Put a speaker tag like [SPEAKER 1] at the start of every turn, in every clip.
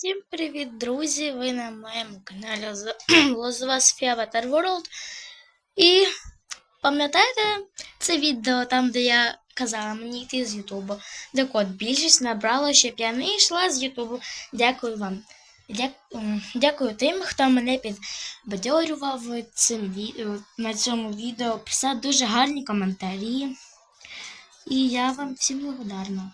[SPEAKER 1] Всім привіт, друзі! Ви на моєму каналі Лозова Avatar World. І пам'ятаєте це відео там, де я казала мені йти з Ютубу? Так от, більшість набрала, щоб я не йшла з Ютубу. Дякую вам. Дя- Дякую тим, хто мене підбадьорював цим відео, на цьому відео, писав дуже гарні коментарі. І я вам всім благодарна.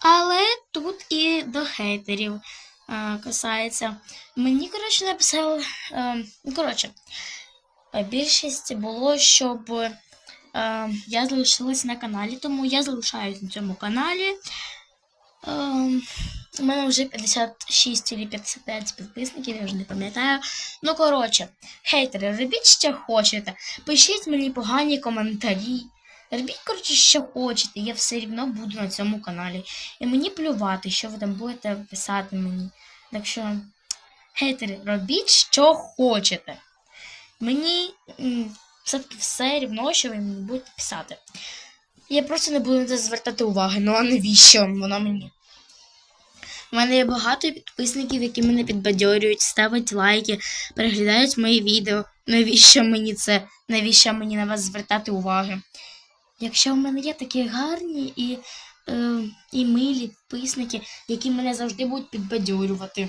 [SPEAKER 1] Але тут і до хейтерів е, касається. Мені, коротше, написали. Е, ну, коротше, е, більшість було, щоб е, я залишилась на каналі, тому я залишаюсь на цьому каналі. Е, у мене вже 56 чи 55 підписників, я вже не пам'ятаю. Ну, коротше, хейтери, робіть що хочете. Пишіть мені погані коментарі. Робіть, коротше, що хочете, я все рівно буду на цьому каналі. І мені плювати, що ви там будете писати мені. Так що, хейтери, робіть, що хочете. Мені все-таки все рівно, що ви мені будете писати. Я просто не буду на це звертати уваги. Ну а навіщо воно мені? У мене є багато підписників, які мене підбадьорюють, ставять лайки, переглядають мої відео. Навіщо мені це? Навіщо мені на вас звертати уваги? Якщо в мене є такі гарні і, е, і милі підписники, які мене завжди будуть підбадьорювати.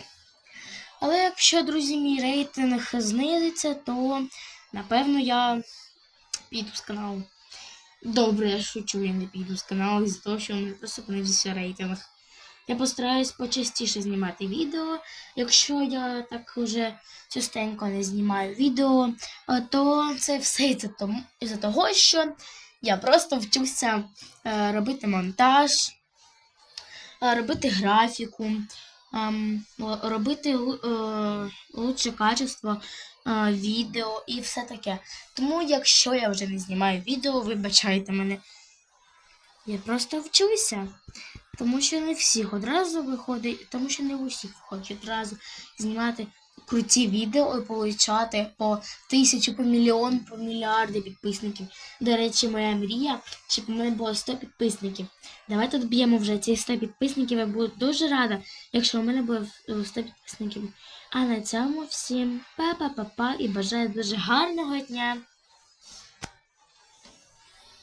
[SPEAKER 1] Але якщо, друзі, мій рейтинг знизиться, то напевно я піду з каналу. Добре, я шучу, я не піду з каналу із-за того, що у мене просто понизився рейтинг. Я постараюсь почастіше знімати відео. Якщо я так вже частенько не знімаю відео, е, то це все із-за того, що я просто вчуся е, робити монтаж, е, робити графіку, ем, робити е, лучше качество відео і все таке. Тому, якщо я вже не знімаю відео, вибачайте мене. Я просто вчуся. Тому що не всіх одразу виходить, тому що не у всіх виходить одразу знімати круті відео і получати по тисячу, по мільйон, по мільярди підписників. До речі, моя мрія, щоб у мене було 100 підписників. Давайте доб'ємо вже ці 100 підписників. Я буду дуже рада, якщо у мене буде е, 100 підписників. А на цьому всім па-па-па-па і бажаю дуже гарного дня.